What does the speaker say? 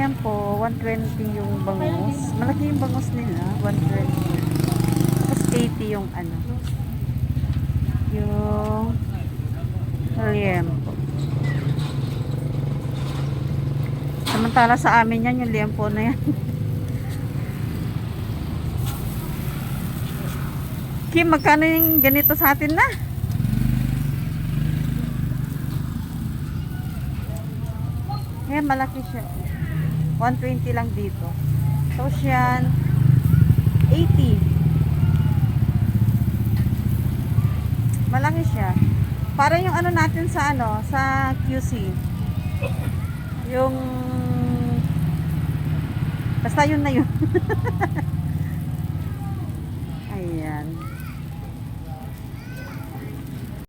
120 yung bangus. Malaki yung bangus nila, 120. Tapos 80 yung ano. Yung liempo. Samantala sa amin yan, yung liempo na yan. Kim, magkano yung ganito sa atin na? Eh, malaki siya. 120 lang dito. Tapos yan, 80. Malaki siya. Para yung ano natin sa ano, sa QC. Yung basta yun na yun.